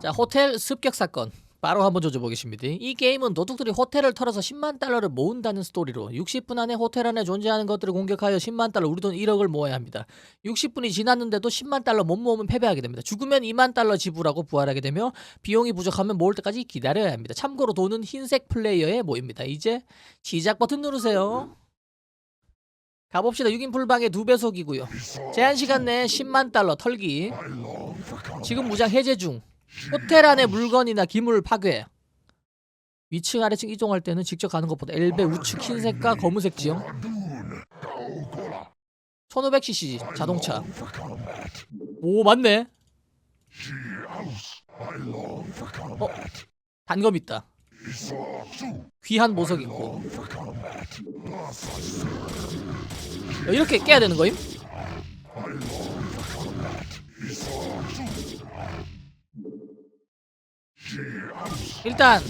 자 호텔 습격 사건 바로 한번 조져보겠습니다. 이 게임은 도둑들이 호텔을 털어서 10만 달러를 모은다는 스토리로 60분 안에 호텔 안에 존재하는 것들을 공격하여 10만 달러 우리 돈 1억을 모아야 합니다. 60분이 지났는데도 10만 달러 못 모으면 패배하게 됩니다. 죽으면 2만 달러 지불하고 부활하게 되며 비용이 부족하면 모을 때까지 기다려야 합니다. 참고로 돈은 흰색 플레이어에 모입니다. 이제 시작 버튼 누르세요. 가봅시다. 6인 풀방의 두 배속이고요. 제한 시간 내에 10만 달러 털기. 지금 무장 해제 중. 호텔 안에 물건이나 기물 파괴. 위층 아래층 이동할 때는 직접 가는 것보다 L배 우측 흰색과 검은색 지형. 1500cc 자동차. 오 맞네. 어 단검 있다. 귀한 보석 있고. 야, 이렇게 깨야 되는 거임? 일단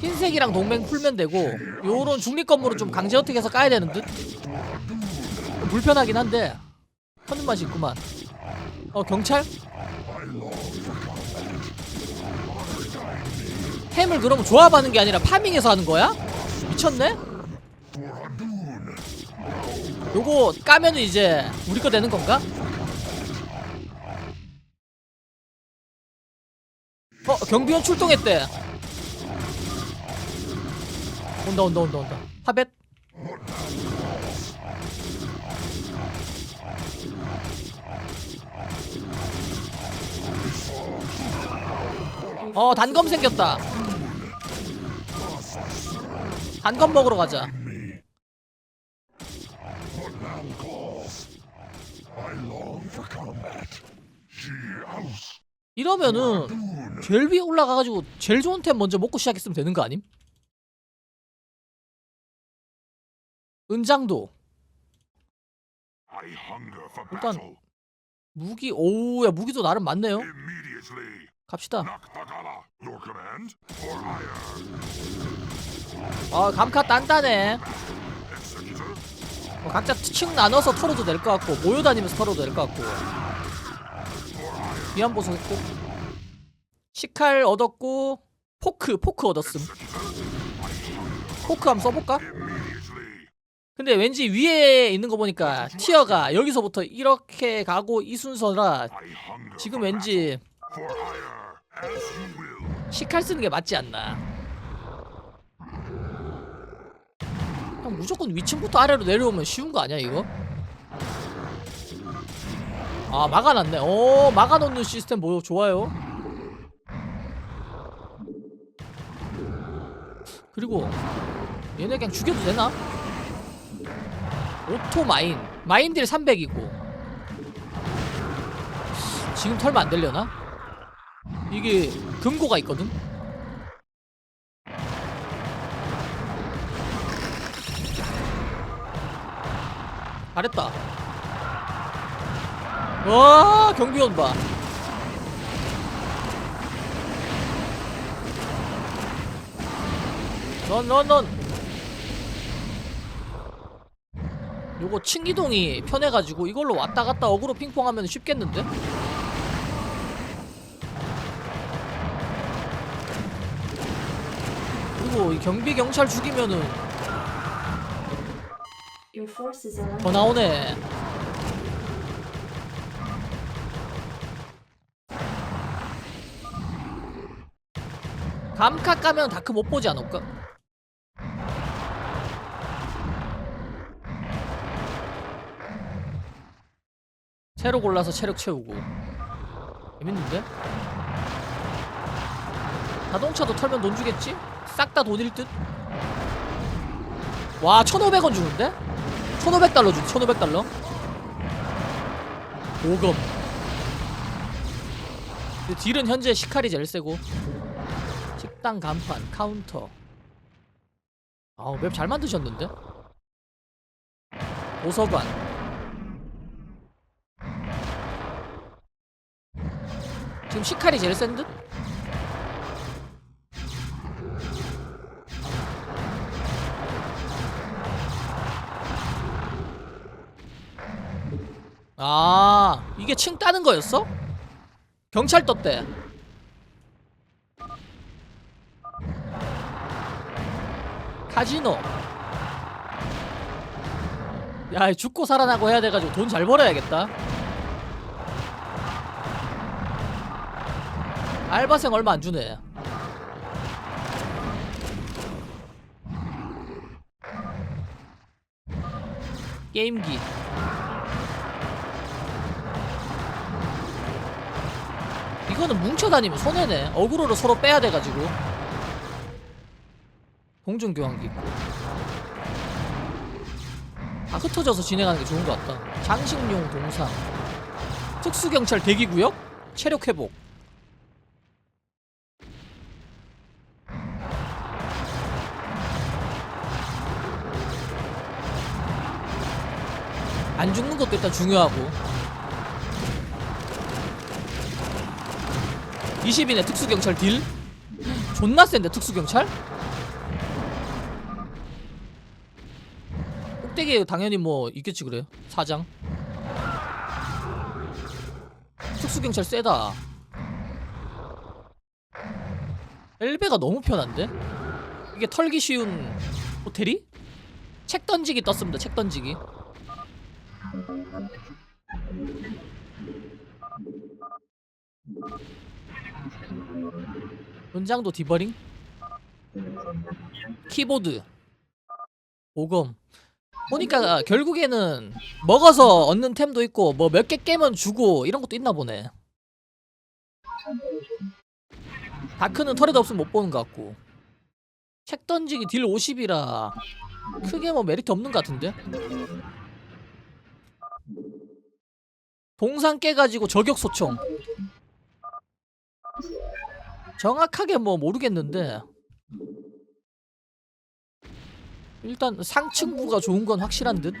흰색이랑 동맹 풀면 되고 요런 중립 건물은 좀 강제 어떻게 해서 까야 되는 듯? 좀 불편하긴 한데 하는 맛이 있구만 어 경찰? 템을 그러면 조합하는 게 아니라 파밍해서 하는 거야? 미쳤네? 요거 까면은 이제 우리 거 되는 건가? 경비원 출동했대. 온다 온다 온다 온다. 하벳 어 단검 생겼다. 단검 먹으러 가자. 이러면은 제일 위에 올라가가지고 제일 좋은 템 먼저 먹고 시작했으면 되는 거 아님? 은장도 일단. 무기 오야 무기도 나름 많네요. 갑시다. 아 감카 단단해? 어, 각자 층 나눠서 털어도 될 것 같고 모여 다니면서 털어도 될 것 같고 위안 보석했고 시칼 얻었고 포크 포크 얻었음 포크 한번 써볼까? 근데 왠지 위에 있는 거 보니까 티어가 여기서부터 이렇게 가고 이 순서라 지금 왠지. 시칼 쓰는 게 맞지 않나 형 무조건 위층부터 아래로 내려오면 쉬운 거 아니야 이거? 아 막아놨네 오 막아놓는 시스템 뭐 좋아요 그리고 얘네 그냥 죽여도 되나? 오토 마인 마인딜 300이고 지금 털면 안 되려나? 이게 금고가 있거든? 잘했다 와 경비원 봐 넌, 넌, 넌. 요거 층기동이 편해가지고 이걸로 왔다 갔다 어그로 핑퐁하면 쉽겠는데? 그리고 이 경비 경찰 죽이면은 더 나오네. 감카 까면 다크 못 보지 않을까? 새로 골라서 체력 채우고 재밌는데? 자동차도 털면 돈 주겠지? 싹 다 돈일 듯? 와 1500원 주는데? 1500달러 주지 1500달러 오금 근데 딜은 현재 시칼이 제일 세고 식당 간판 카운터 아우 맵잘 만드셨는데? 도서관 지금 시칼이 제일 센 듯? 아 이게 층 따는 거였어? 경찰 떴대. 카지노. 야, 죽고 살아나고 해야 돼가지고 돈 잘 벌어야겠다. 알바생 얼마 안 주네. 게임기. 이거는 뭉쳐다니면 손해네. 어그로를 서로 빼야 돼가지고. 공중교환기. 다 흩어져서 진행하는 게 좋은 것 같다. 장식용 동상. 특수경찰 대기구역? 체력 회복. 안 죽는 것도 일단 중요하고 20인의 특수경찰 딜? 존나 센데 특수경찰? 꼭대기에 당연히 뭐 있겠지 그래 사장 특수경찰 세다 엘베가 너무 편한데? 이게 털기 쉬운 호텔이? 책 던지기 떴습니다 책 던지기 은장도 디버링? 키보드. 보검. 보니까 결국에는 먹어서 얻는 템도 있고 뭐 몇 개 깨면 주고 이런 것도 있나 보네. 다크는 털에도 없으면 못 보는 것 같고. 책 던지기 딜 50이라 크게 뭐 메리트 없는 것 같은데 동상 깨가지고 저격 소총 정확하게 뭐 모르겠는데 일단 상층부가 좋은 건 확실한 듯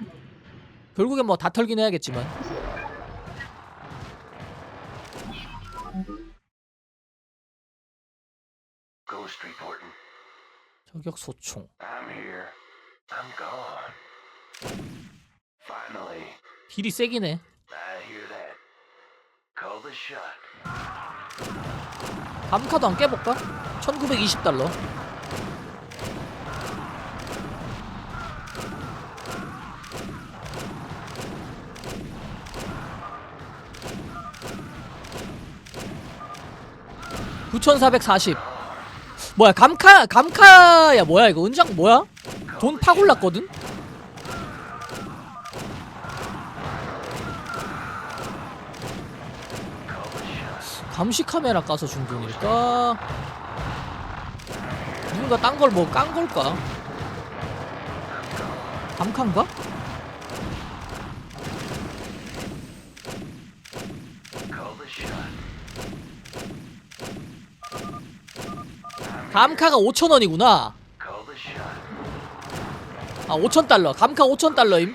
결국엔 뭐 다 털긴 해야겠지만. 저격 소총 I'm here. I'm gone. Finally, 딜이 세긴 해. 감카도 안 깨볼까? 1920달러. (9440) 뭐야 감카 감카야 뭐야 이거? 은장 뭐야? 돈 파골랐거든 감시 카메라 까서 중동일까? 누군가 딴 걸 뭐 깐 걸까? shot. 감카가 5천원이구나 Call the shot. 아 5천달러 감카 5천달러임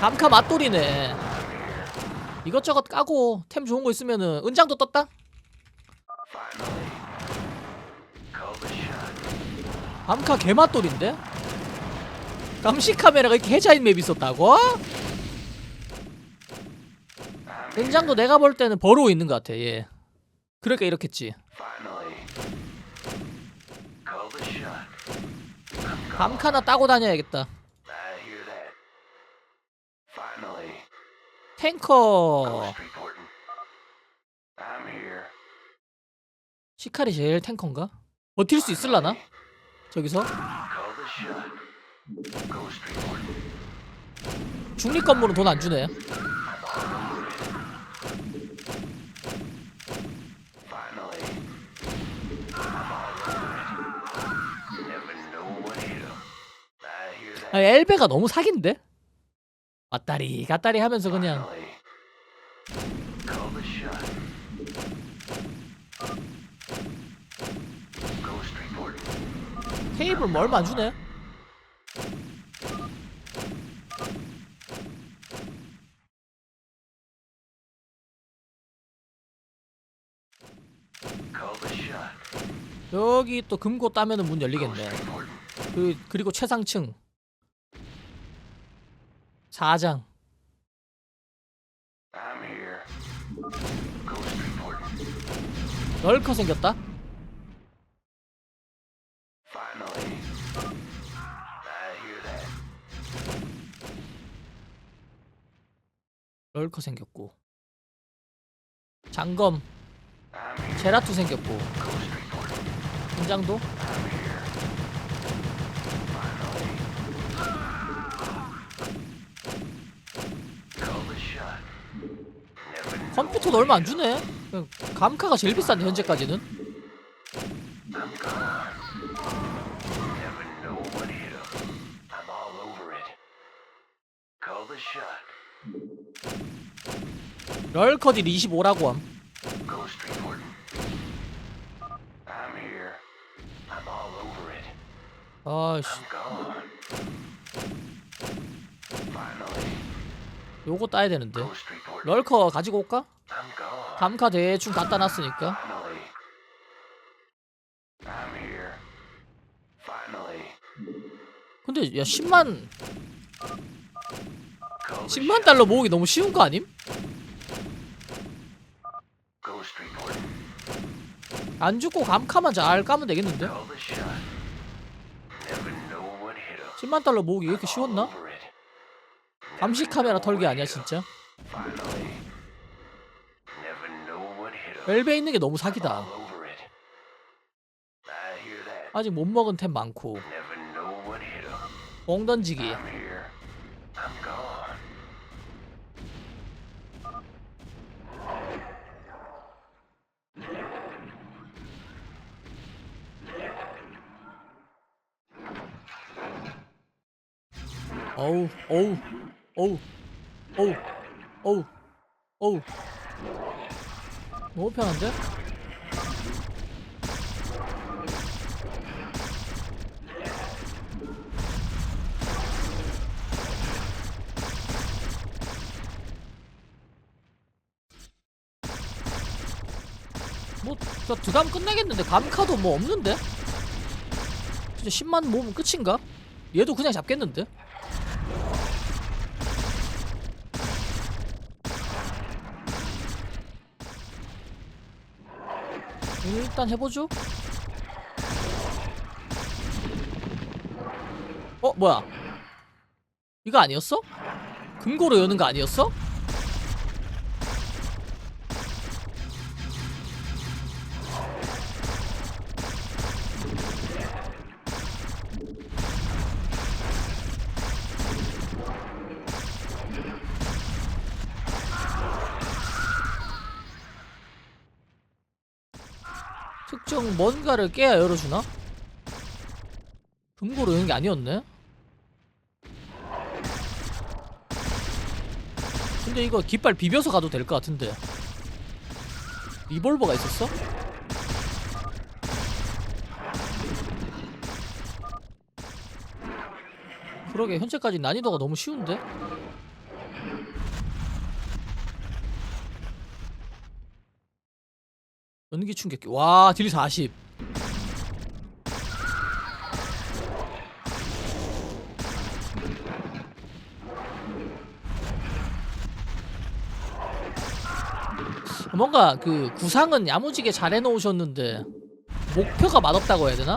감카 맛돌이네 이것저것 까고 템 좋은 거 있으면은 은장도 떴다? 감카 개맛돌인데? 감시 카메라가 이렇게 해자인 맵이 있었다고? 은장도 내가 볼 때는 버로우 있는 것 같아 얘 그러니까 이렇겠지. 감카나 따고 다녀야겠다 탱커. 시칼이 제일 탱커인가? 버틸 수 있을라나? 저기서. 중립 건물은 돈 안 주네. 아, 엘베가 너무 사기인데? 왔다리 갔다리 하면서 그냥. 테이블 뭐 얼마 안 주네. 여기 또 금고 따면은 문 열리겠네. 그, 그리고 최상층 4장 I'm here. Ghost reporting. 럴커 생겼다. 럴커 생겼고. 장검. 제라투 생겼고. 분장도 컴퓨터도 얼마 안. 주네. 감카가 제일 비싼데 현재까지는. 럴커딜 25라고 함. 아씨. 요거 따야 되는데. 럴커 가지고 올까? 감카 대충 갖다 놨으니까. 근데 야 10만 Call the 10만 shot. 달러 모으기 너무 쉬운 거 아님? 안 죽고 감카만 잘 까면 되겠는데? Call the shot. Never know what hit 'em. 10만 달러 모으기 이렇게 쉬웠나? 감시 카메라 털기 아니야 진짜? 벨베 있는 게 너무 사기다. 아직 못 먹은 템 많고. 공 던지기. 어우 어우 어우 어우 어우 어우 너무 편한데? 뭐저 두담 끝내겠는데 감카도 뭐 없는데? 진짜 10만 모으면 끝인가? 얘도 그냥 잡겠는데? 일단 해보죠. 어 뭐야? 이거 아니었어? 금고로 여는 거 아니었어? 뭔가를 깨야 열어주나? 금고로 여는 게 아니었네? 근데 이거 깃발 비벼서 가도 될 것 같은데 리볼버가 있었어? 그러게 현재까지 난이도가 너무 쉬운데? 연기 충격기 와 딜 40. 뭔가 그 구상은 야무지게 잘 해놓으셨는데 목표가 맛없다고 해야 되나?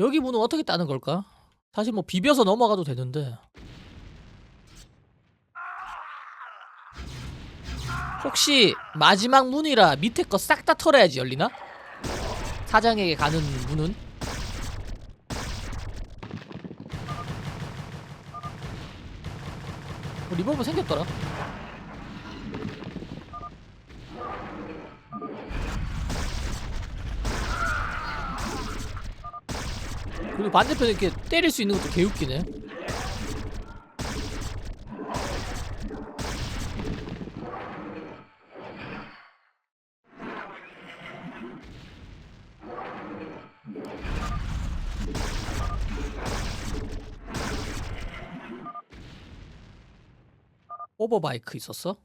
여기 문은 어떻게 따는 걸까? 사실 뭐 비벼서 넘어가도 되는데 혹시 마지막 문이라 밑에 거 싹 다 털어야지 열리나? 사장에게 가는 문은? 어, 리볼버 생겼더라 그리고 반대편에 이렇게 때릴 수 있는 것도 개웃기네 오버바이크 있었어?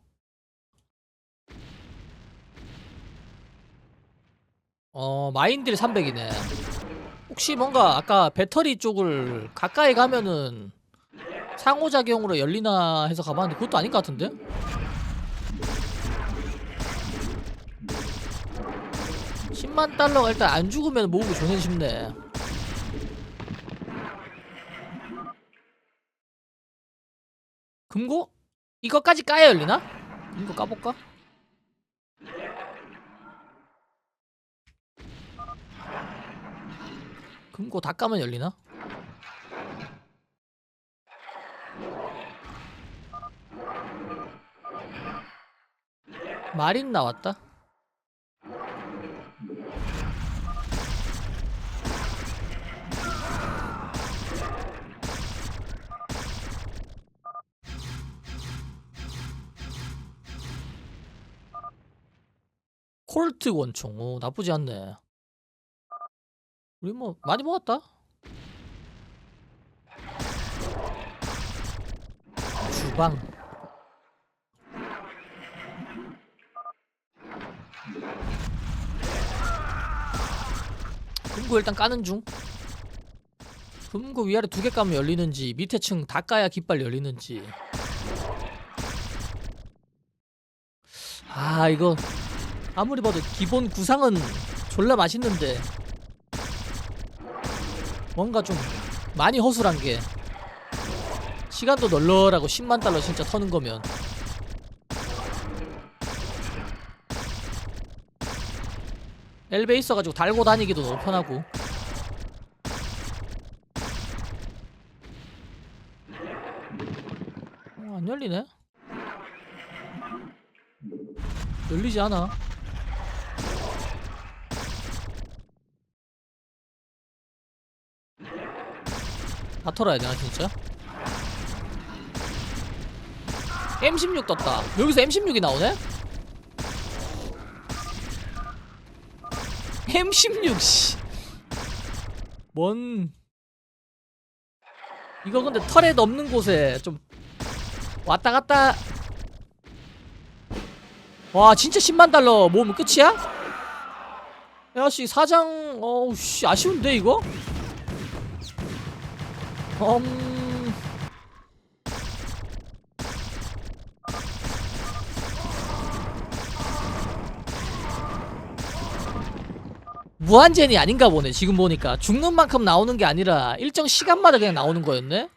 어 마인딜 300이네 혹시 뭔가 아까 배터리 쪽을 가까이 가면은 상호작용으로 열리나 해서 가봤는데 그것도 아닌 것 같은데? 십만 달러가 일단 안 죽으면 모으기 좋네 싶네 금고? 이거까지 까야 열리나? 금고 까볼까? 금고 다 까면 열리나? 마린 나왔다. 콜트 권총, 오, 나쁘지 않네. 우리 뭐 많이 모았다. 주방. 금고 일단 까는 중. 금고 위아래 두 개 까면 열리는지 밑에 층 다 까야 깃발 열리는지. 아 이거 아무리 봐도 기본 구상은 졸라 맛있는데 뭔가 좀 많이 허술한 게 시간도 널널하고 10만 달러 진짜 터는 거면. 엘베 있어가지고 달고 다니기도 너무 편하고. 어, 안 열리네? 열리지 않아 다 털어야 되나 진짜? M16 떴다 여기서 M16이 나오네? M16 씨. 뭔 이거 근데 털에 넘는 곳에 좀 왔다 갔다 와 진짜 10만 달러 모으면 끝이야? 야씨 사장 어우 씨 아쉬운데 이거? 음... 무한젠이 아닌가 보네 지금 보니까. 죽는 만큼 나오는 게 아니라 일정 시간마다 그냥 나오는 거였네.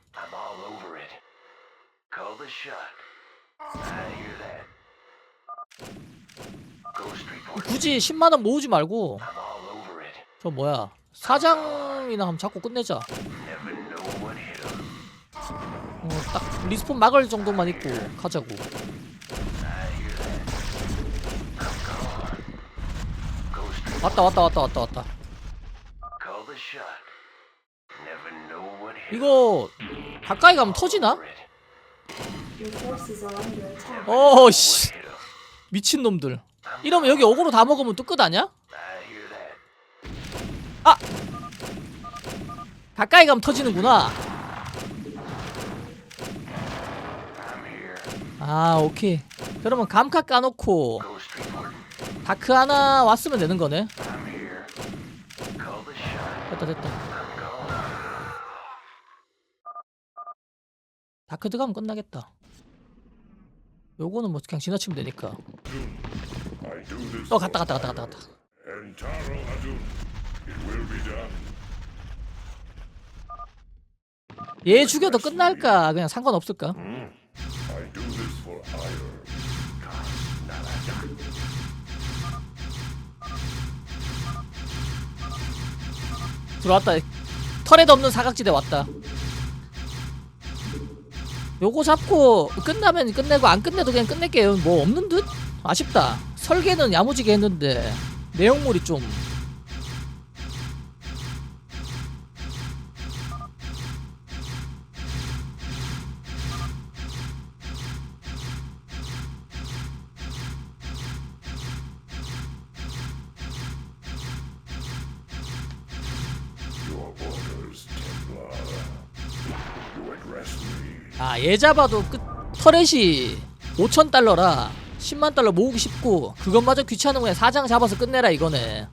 굳이 10만원 모으지 말고. 저 뭐야? 사장이나 한번 잡고 끝내자 리스폰 막을 정도만 있고 가자고. 왔다 왔다 왔다 왔다 왔다. 이거 가까이 가면 터지나? 어씨. 미친놈들 이러면 여기 어그로 다 먹으면 또끝 hear that. 가까이 가면 터지는구나 아 오케이 그러면 감카 까놓고. 다크 하나 왔으면 되는 거네. 됐다 됐다. 다크 들어가면 끝나겠다 요거는 뭐 그냥 지나치면 되니까 어 갔다 갔다 갔다 갔다 갔다. 얘 죽여도 끝날까 그냥 상관없을까 들어왔다. 털에도 없는 사각지대 왔다. 요거 잡고 끝나면 끝내고 안 끝내도 그냥 끝낼게요. 뭐 없는 듯? 아쉽다. 설계는 야무지게 했는데 내용물이 좀 아, 얘 잡아도 끝 터렛이 5천 달러라 10만 달러 모으기 쉽고 그것마저 귀찮으면 그냥 사장 잡아서 끝내라 이거네